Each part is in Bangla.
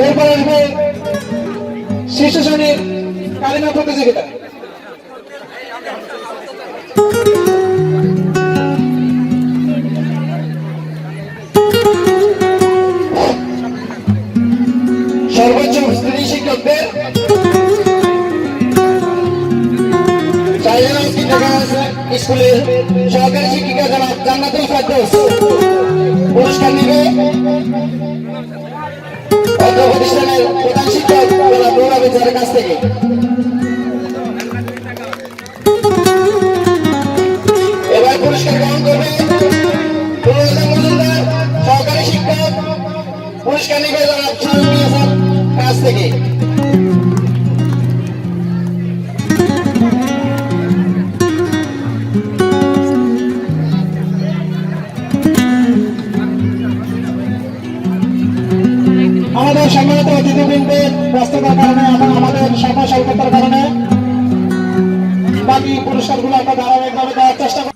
এরপর আসবে শীর্ষ শ্রেণির কালিমা প্রতিযোগিতা। স্কুলের সহকারী শিক্ষিকা যারা জান্নাতুল ফেরদৌস পুরস্কার নিবে। প্রতিষ্ঠানের প্রধান শিক্ষক যারা দৌড়াবে যাদের কাছ থেকে। এবার পুরস্কার গ্রহণ যারা কাছ থেকে। ব্যস্ততার কারণে এবং আমাদের সময় স্বল্পতার কারণে বাকি পুরস্কারগুলো আমরা ধারাবাহিকভাবে দেওয়ার চেষ্টা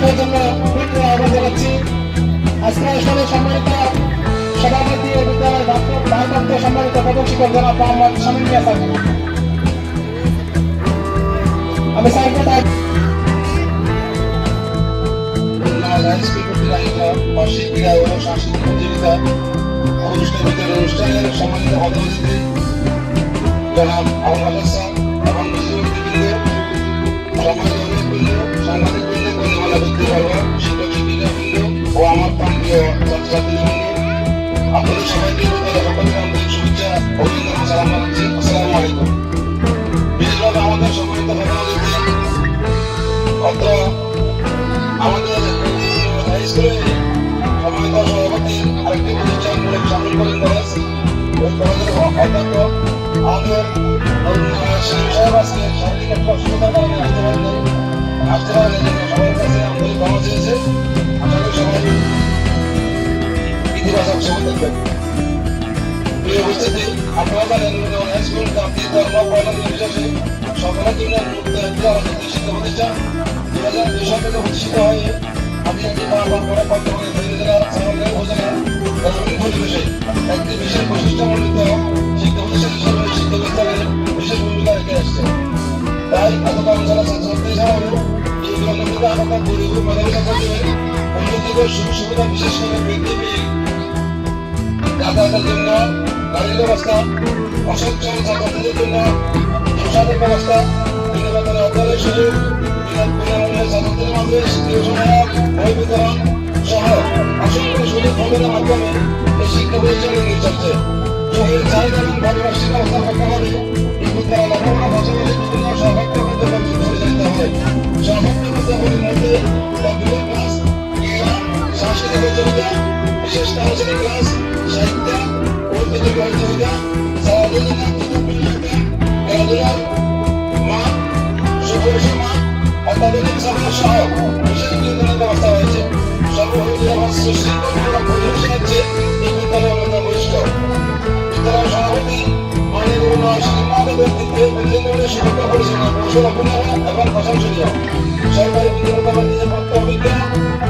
তাদের জন্য আহ্বান জানাচ্ছি। আজকে আসলে সম্মানিত সভাপতি ও বিদ্যালয়ের ভারপ্রাপ্ত সম্মানিত প্রধান শিক্ষক জনাব মোহাম্মদ শামীম মিয়া স্যার। আমি স্যারকে সাংস্কৃতিক প্রতিযোগিতা অনুষ্ঠান ভিতরে অনুষ্ঠানের সম্মানিত অতিথি জনাব আবুল হাসান সবাইকে শুভেচ্ছা অভিনন্দন সালাম জানাচ্ছি আসসালামু আলাইকুম বিশেষভাবে আমাদের সম্মানিত অত্র আমাদের হাই স্কুলে সম্মানিত সভাপতি আরেকটি প্রতিষ্ঠান সামিল করেন কলেজ ওই কলেজের অধ্যক্ষ আমাদের সাহেব আজকে শারীরিক একটা অসুবিধার কারণে আসতে পারেন আসতে পারেন সবার কাছে আমাদের ক্ষমা চেয়েছে আশা করি সবাই ইতিবাচক ছবি দেখবেন ধর্ম বর্ণ নির্বিশেষে মুক্ত একটি শিক্ষা প্রতিষ্ঠান দু হাজার দুই হয়ে আমি একটি বারবার করে আসছে তাই এতটা অঞ্চলের ছাত্রছাত্রী হিসাবে এই সুবিধা বিশেষ করে বৃদ্ধি পেয়ে যাতায়াতের জন্য গাড়ির ব্যবস্থা অসচ্ছল ছাত্রছাত্রীদের জন্য পোশাকের ব্যবস্থা বিনোদনের অধ্যায়ের সুযোগ বিনামূল্যে ছাত্রছাত্রীদের মাঝে সহায়ক বই বিতরণ সহ অসংখ্য সুযোগ প্রদানের মাধ্যমে এই শিক্ষা প্রতিষ্ঠান এগিয়ে চলছে যুগের চাহিদা এবং পারিপার্শ্বিক অবস্থা প্রেক্ষাপটে এই বিদ্যালয় লেখাপড়া পাশাপাশি বিশেষ সাহিত্য ঐতিহ্য প্রতিযোগিতা সারাদিনা প্রতিযোগিতা খেলাধুলার মাঠ সুপরিসর মাঠ অত্যাধুনিক সামনা সহ বিশেষ বিনোদনের ব্যবস্থা রয়েছে সর্বভৌম আমার সৃষ্টি পরিবেশ হচ্ছে এই বিদ্যালয়ের অন্যতম বৈশিষ্ট্য বিদ্যালয়ের সভাপতি মাননীয় শিক্ষক ব্যক্তিত্বে বিদ্যালয়ের সুরক্ষা পরিচালনা কৌশল অভিনয় এবং প্রশংসনীয় সরকারি বিদ্যালয় নিজের পত্র অভিজ্ঞা বিশেষ প্রশিক্ষণ শিক্ষক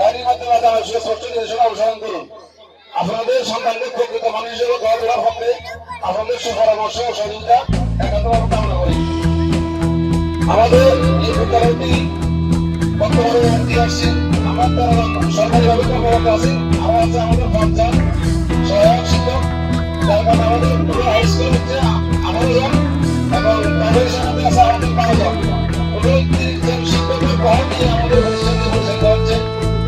ডায়েরির মাধ্যমে জানার সুস্পষ্ট নির্দেশনা অনুসরণ করুন। আপনাদের সন্তানকে প্রকৃত মানুষ হিসেবে গড়ে তোলার পক্ষে আপনাদের সুপরামর্শ ও সহযোগিতা একান্তভাবে কামনা করি। আমাদের এই বিদ্যালয়টি বর্তমানে আসছেন আমার তারা সরকারিভাবে কর্মরত আছেন আর আছে আমাদের পঞ্চায়েত সহায়ক শিক্ষক, যার কারণে আমাদের পুরো হাই স্কুল হচ্ছে আমাদের জন এবং তাদের সাথে আছে আমাদের বারো জন। পুরো জন শিক্ষকের বহন নিয়ে আমাদের প্রতিষ্ঠানটি পরিচালিত হচ্ছে।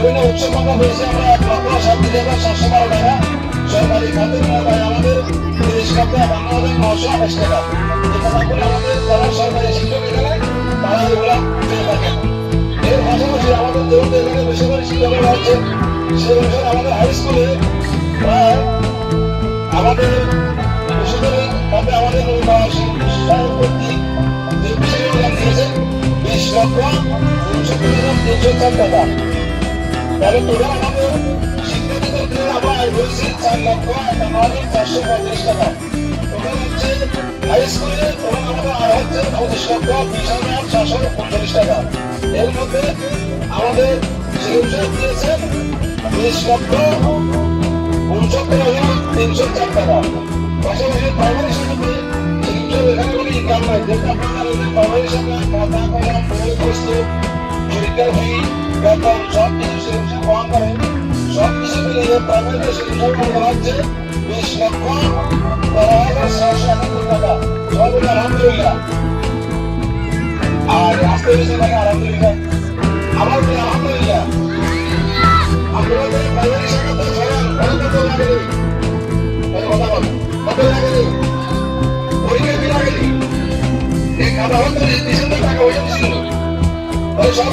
বিভিন্ন উৎসব পেয়েছি আমরা এক লক্ষ সাতত্রিশ হাজার সাতশো সরকারি মোবাইল আমাদের তিরিশ বান্ন হাজার নশো আঠাশ টাকা। হাই স্কুলে প্রায় আমাদের বেসরকারি ভাবে আমাদের বিশ লক্ষ তিনশো চার টাকা। হাই স্কুলে টোটাল আমাদের আয় হচ্ছে পঁচিশ লক্ষ বিশ হাজার চারশো পঁয়তাল্লিশ টাকা এর মধ্যে আমাদের শিক্ষক দিয়েছেন বিশ লক্ষ তিনশো টাকা পাশাপাশি প্রাইমারি বই পুস্তক পরীক্ষার ফি বেতন সব কিছু সেরকম বহন করে সব কিছু লাগে এই ডিসেম্বর টাকা হয়ে যাচ্ছিল ওই সব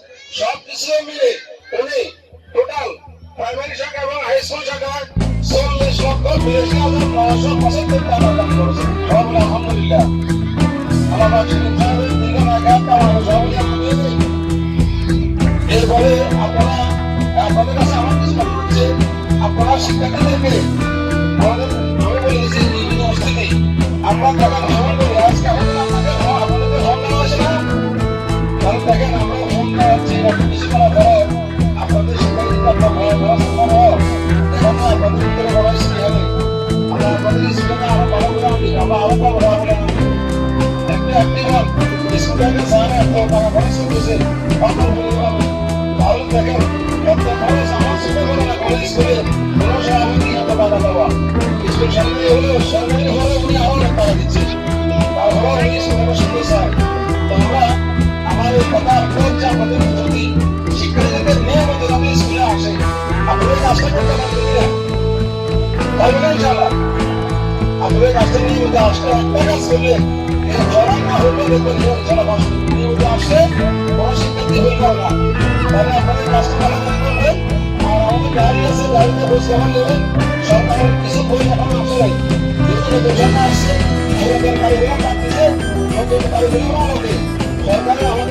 সব কিছু মিলে উনি টোটাল প্রাইমারি শাখা এবং হাই স্কুল শাখায় চল্লিশ লক্ষ বিরাশি হাজার নশো পঁচাত্তর টাকা দান করেছে। আলহামদুলিল্লাহ আমার এরপরে আপনারা, আপনাদের আপনারা করা আপনাদের করা স্কুল স্কুলে আরও ভালো করে আনি আমরা আরও ভালো করে আনি একটা একটি বার স্কুল স্যার এত টাকা খরচ করতেছে বলে হবে তাহলে দেখেন এত খরচ আমার ছেলে বলে না কলেজ স্কুলে কোনো আমি নিয়ে এত টাকা দেওয়া স্কুল সরকারি হলেও সরকারি হলে উনি আরও টাকা দিচ্ছে তারপরে উনি স্কুলে চায় তো আমরা এই কথা হচ্ছে আমাদের যদি শিক্ষার্থীদের নিয়মিত যাতে স্কুলে আসে আপনাদের কাজটা করতে পারবেন না পারবেন ইনশাআল্লাহ আপনাদের কাজটা নিয়মিত আসলে একটা কাজ করলে এই জড়াই না হলে দেখবেন নিয়মিত আসলে কোনো শিক্ষার্থী হইল না তাহলে আপনাদের কাজটা ভালো করে করবেন আর আমাদের সরকারের আমাদের আমাদের আমাদের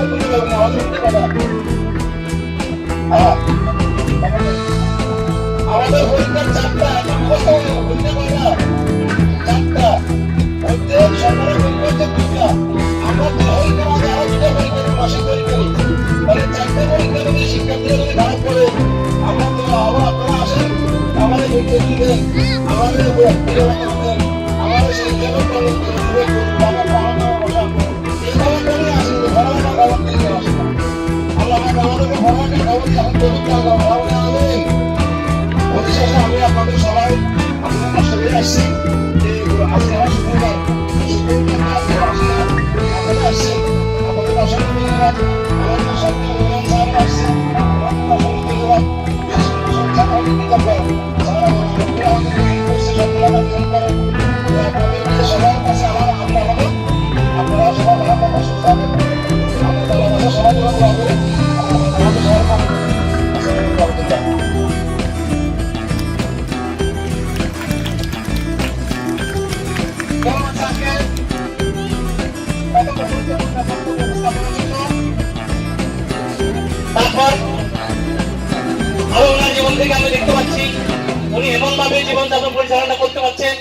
আমাদের হ্যাঁ আমাদের এখন মুখস্থ হয়ে বুঝতে পারি না সরকারের আমাদের আমাদের আমাদের সেই জন্য করে দিয়ে এখন পবিত্র ভালো আমিন পরিশেষে আমি আপনাদের সবাই আপনাদের কাছে চলে আসছি যে আজকে আমার শুক্রবার আপনারা আসছেন আপনাদের অসংখ্য ধন্যবাদ আমাদের সঙ্গে রোমান সাহেব আসছেন আপনাদের অসংখ্য ধন্যবাদ আমার আমরা আপনারা সবাই ভালো থাকবেন সুস্থ থাকবেন ভালোবাসা সবাই ভালো থাকবে তারপর আরও ওনার জীবন থেকে আমি দেখতে পাচ্ছি, উনি এমন ভাবে পরিচালনা করতে পারছেন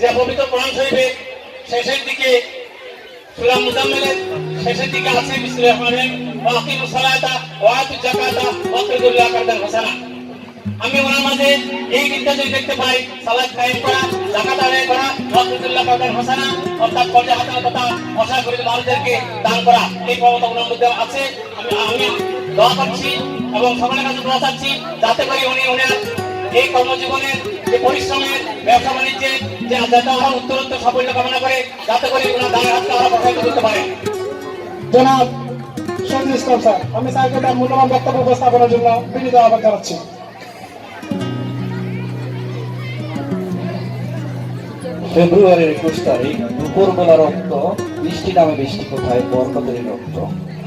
যে পবিত্র কোরআন শরীফে শেষের দিকে সূরা মুজাম্মিলের আমি ওনার মাঝে এই বিদ্যালয় দেখতে পাই সালাদ কায়েম করা জাকাত আদায় করা ওয়াকিতুল্লাহ কাদার হাসানা, অর্থাৎ পর্যায় হাসানা তথা অসহায় গরিব মানুষদেরকে দান করা, এই প্রবণতা ওনার মধ্যে আছে। আমি আমি দোয়া করছি এবং সকলের কাছে দোয়া চাচ্ছি, যাতে করে উনি ওনার এই কর্মজীবনের পরিশ্রমের ব্যবসা বাণিজ্যের যে যাতে আমরা উত্তরোত্তর সাফল্য কামনা করে যাতে করে ওনার দানের হাতকে আমরা প্রসারিত করতে পারে। জনাব শহীদ ইসলাম স্যার আমি স্যারকে তার মূল্যবান বক্তব্য উপস্থাপনের জন্য বিনীত আহ্বান জানাচ্ছি। ফেব্রুয়ারির একুশ তারিখ দুপুরবেলা রক্ত বৃষ্টি নামে বৃষ্টি কোথায় বরকতের রক্ত।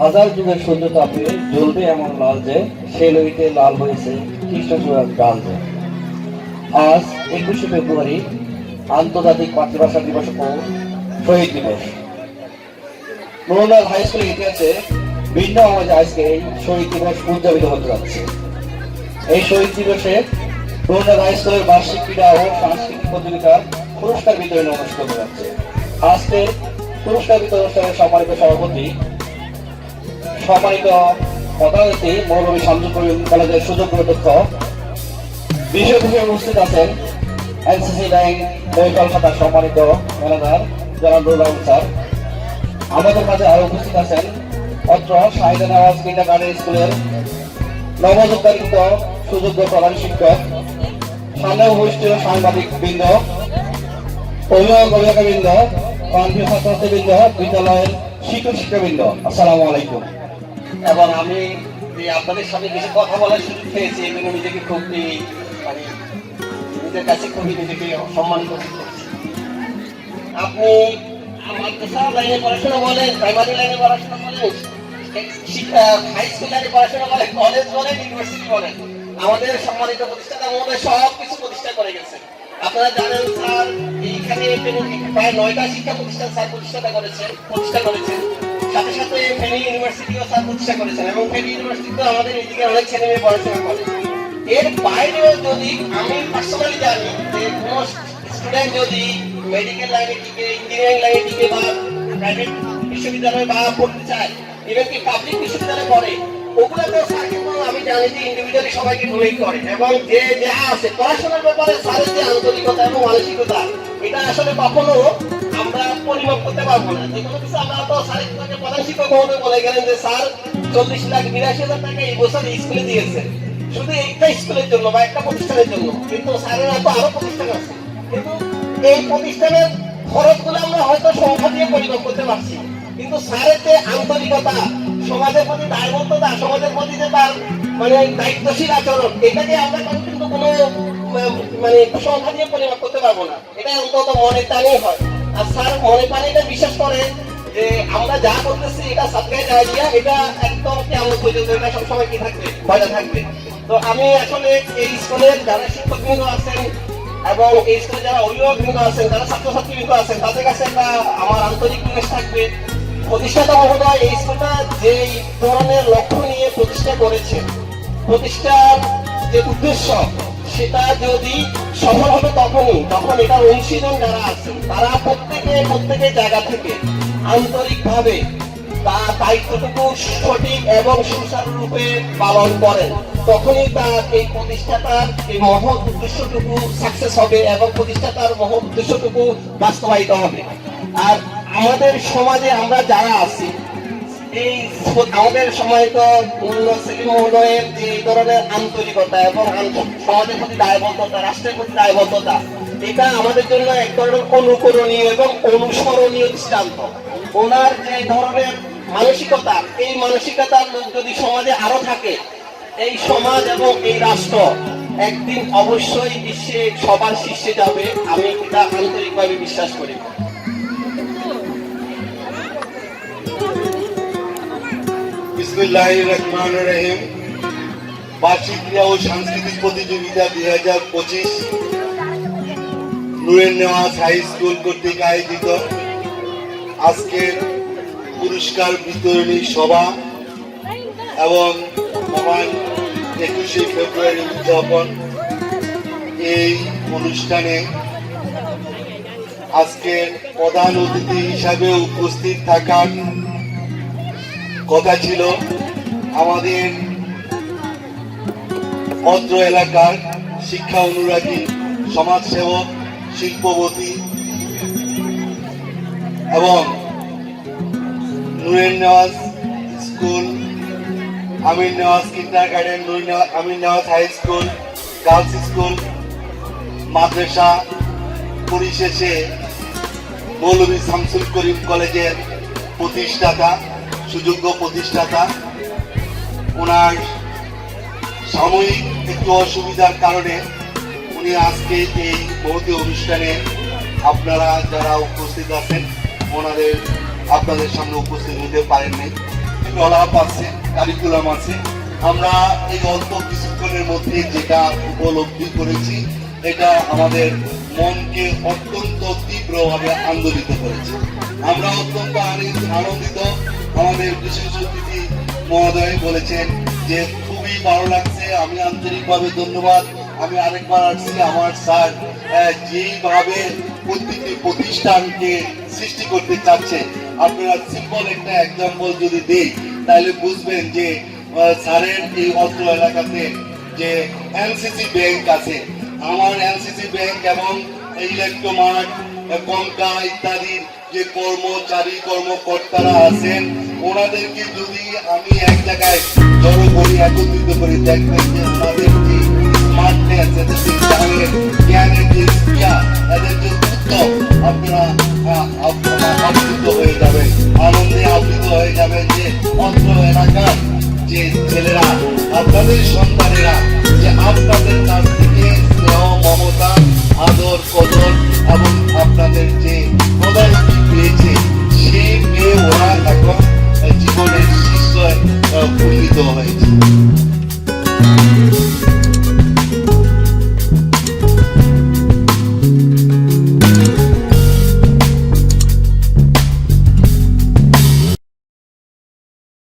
হাজার যুগের সূর্য তাপে জ্বলবে এমন লাল যে সে লইতে লাল হয়েছে কৃষ্ণচূড়ার ডাল যে। আজ একুশে ফেব্রুয়ারি আন্তর্জাতিক মাতৃভাষা দিবস ও শহীদ দিবস। মোহনলাল হাই স্কুলের ইতিহাসে ভিন্ন আমাদের আজকে এই শহীদ দিবস উদযাপিত হতে যাচ্ছে। এই শহীদ দিবসে মোহনলাল হাই স্কুলের বার্ষিক ক্রীড়া ও সাংস্কৃতিক প্রতিযোগিতার পুরস্কার বিতরণী অনুষ্ঠিত হতে যাচ্ছে। আজকে পুরস্কার বিতরণ অনুষ্ঠানের সম্মানিত সভাপতি, সম্মানিত প্রধানমন্ত্রী মৌলভী করিম কলেজের সুযোগ্য অধ্যক্ষ বিশেষ হিসেবে উপস্থিত আছেন এনসিসি বৈকাল খাতার সম্মানিত ম্যানেজার, জনাব আলম স্যার। আমাদের মাঝে আরও উপস্থিত আছেন অত্র শাহিদা নওয়াজ কিন্ডার গার্ডেন স্কুলের নবযোগদারিত সুযোগ্য প্রধান শিক্ষক, সামনে উপস্থিত সাংবাদিক বৃন্দ, অভিভাবক অভিভাবক বৃন্দ প্রান্তীয় ছাত্রছাত্রী বৃন্দ বিদ্যালয়ের শিক্ষক শিক্ষাবৃন্দ আসসালামু আলাইকুম। এবং আমি আপনাদের সাথে কিছু কথা বলার সুযোগ পেয়েছি এই নিজেকে খুব মানে নিজের কাছে খুবই নিজেকে সম্মানিত আপনি মাদ্রাসা লাইনে পড়াশোনা বলেন প্রাইমারি লাইনে পড়াশোনা বলেন হাই স্কুল পড়াশোনা বলেন কলেজ বলেন ইউনিভার্সিটি বলেন, আমাদের সম্মানিত প্রতিষ্ঠাতা আমাদের সব কিছু প্রতিষ্ঠা করে গেছে আপনারা জানেন, স্যার, এইখানে প্রায় নয়টা শিক্ষা প্রতিষ্ঠান স্যার প্রতিষ্ঠাতা করেছেন, প্রতিষ্ঠা করেছেন। সাথে সাথে ফেনী ইউনিভার্সিটিও স্যার প্রতিষ্ঠা করেছেন, এবং ফেনী ইউনিভার্সিটিতে আমাদের এদিকে অনেক ছেলে মেয়ে পড়াশোনা করে। এর বাইরেও যদি আমি পার্সোনালি জানি যে কোনো স্টুডেন্ট যদি মেডিকেল লাইনে টিকে ইঞ্জিনিয়ারিং লাইনে টিকে বা প্রাইভেট বিশ্ববিদ্যালয়ে বা পড়তে চায় ইভেন কি পাবলিক বিশ্ববিদ্যালয়ে পড়ে, ওগুলো তো কিন্তু আমি জানি যে ইন্ডিভিজুয়ালি সবাইকে ডোনেট করে। এবং যে যা আছে, পড়াশোনার ব্যাপারে স্যারের যে আন্তরিকতা এবং মানসিকতা, এটা আসলে কখনো আমরা পরিমাপ করতে পারব না। যে কোনো কিছু আমরা তো স্যারের প্রধান শিক্ষক মহোদয় বলে গেলেন যে স্যার চল্লিশ লাখ, বিরাশি হাজার টাকা এই বছর স্কুলে দিয়েছে। শুধু একটা স্কুলের জন্য বা একটা প্রতিষ্ঠানের জন্য। কিন্তু স্যারের তো আরও প্রতিষ্ঠান আছে। কিন্তু এই প্রতিষ্ঠানের খরচগুলো আমরা হয়তো সংখ্যা দিয়ে পরিমাপ করতে পারছি। কিন্তু স্যারের যে আন্তরিকতা, সমাজের প্রতি দায়বদ্ধতা, সমাজের প্রতি যে তার মানে দায়িত্বশীল আচরণ এটাকে আমরা কিন্তু কোনো মানে সংখ্যা দিয়ে পরিমাপ করতে পারব না। এটা অন্তত মনের টানেই হয়। আর স্যার মনে এটা বিশ্বাস করে যে আমরা যা করতেছি, এটা সাবগায় দাঁড়িয়ে এটা একদম কেমন পর্যন্ত, এটা সবসময় কি থাকবে? বজায় থাকবে। তো আমি আসলে এই স্কুলের যারা শিক্ষকবৃন্দ আছেন এবং এই স্কুলে যারা অভিভাবকবৃন্দ আছেন, যারা ছাত্রছাত্রীবৃন্দ আছেন, তাদের কাছে একটা আমার আন্তরিক নিবেশ থাকবে। প্রতিষ্ঠাতা মহোদয় এই স্কুলটা যে ধরনের লক্ষ্য নিয়ে প্রতিষ্ঠা করেছে প্রতিষ্ঠার যে উদ্দেশ্য, সেটা যদি সফল হবে তখনই, তখন এটা অংশীজন যারা আছেন, তারা প্রত্যেকে প্রত্যেকের জায়গা থেকে আন্তরিকভাবে তার দায়িত্বটুকু সঠিক এবং সুচারুরূপে পালন করেন। তখনই তার এই প্রতিষ্ঠাতার এই মহৎ উদ্দেশ্যটুকু সাকসেস হবে এবং প্রতিষ্ঠাতার মহৎ উদ্দেশ্যটুকু বাস্তবায়িত হবে। আর আমাদের সমাজে আমরা যারা আছি, এই আমাদের সম্মানিত সেলিম মহোদয়ের যে ধরনের আন্তরিকতা এবং সমাজের প্রতি দায়বদ্ধতা, রাষ্ট্রের প্রতি দায়বদ্ধতা, এটা আমাদের জন্য এক ধরনের অনুকরণীয় এবং অনুসরণীয় দৃষ্টান্ত। ওনার যে ধরনের মানসিকতা, এই মানসিকতার লোক যদি সমাজে আরও থাকে, এই সমাজ এবং এই রাষ্ট্র একদিন অবশ্যই বিশ্বে সবার শীর্ষে যাবে, আমি এটা আন্তরিকভাবে বিশ্বাস করি। রহিম। বার্ষিক ক্রীড়া ও সাংস্কৃতিক প্রতিযোগিতা দুই হাজার পঁচিশ নুরের নেওয়াজ হাই স্কুল কর্তৃক আয়োজিত। আজকের পুরস্কার বিতরণী সভা এবং মহান একুশে ফেব্রুয়ারি উদযাপন এই অনুষ্ঠানে আজকের প্রধান অতিথি হিসাবে উপস্থিত থাকার কথা ছিল আমাদের অত্র এলাকার শিক্ষা অনুরাগী সমাজসেবক, শিল্পপতি এবং Nuren Newaz school, Amir Newaz kindergarten Nur Amir Newaz high school girls school মাদ্রাসা, পরিশেষে মৌলভী শামসুল করিম কলেজের প্রতিষ্ঠাতা, সুযোগ্য প্রতিষ্ঠাতা। ওনার সাময়িক একটু অসুবিধার কারণে উনি আজকে এই বহুতি অনুষ্ঠানে আপনারা যারা উপস্থিত আছেন, ওনাদের আপনাদের সামনে উপস্থিত হতে পারেননি টলাপ আছে, কারিকুলাম আছে। আমরা এই অল্প কিছুক্ষণের মধ্যে যেটা উপলব্ধি করেছি, এটা আমাদের মনকে অত্যন্ত তীব্রভাবে আন্দোলিত করেছে। আমরা অত্যন্ত আনন্দিত আমাদের বিশেষ অতিথি মহোদয় বলেছেন যে, খুবই ভালো লাগছে, আমি আন্তরিকভাবে ধন্যবাদ। আমি আরেকবার আসছি, আমার স্যার যেইভাবে প্রতিটি প্রতিষ্ঠানকে সৃষ্টি করতে চাচ্ছে। আপনারা সিম্পল একটা এক্সাম্পল যদি দিই, তাহলে বুঝবেন যে সারের এই অত্র এলাকাতে যে এনসিসি ব্যাংক আছে, আমার এনসিসি ব্যাংক এবং ইলেকট্রোমার্ট, কঙ্কা ইত্যাদির যে কর্মচারী কর্মকর্তারা আছেন, ওনাদেরকে যদি আমি এক জায়গায় জড়ো করি একত্রিত করি দেখবেন যে ওনাদের কি মাঠে আছে যে জ্ঞানের যে এদের যে আপনারা আপ্লুত হয়ে যাবেন। আনন্দে আপ্লুত হয়ে যাবেন যে অত্র এলাকার যে ছেলেরা, আপনাদের সন্তানেরা, যে আপনাদের কাছ থেকে স্নেহ, মমতা, আদর, কদর এবং আপনাদের যে প্রদায় পেয়েছে, সে পেয়ে ওরা এখন জীবনের শীর্ষে পরিণত হয়েছে।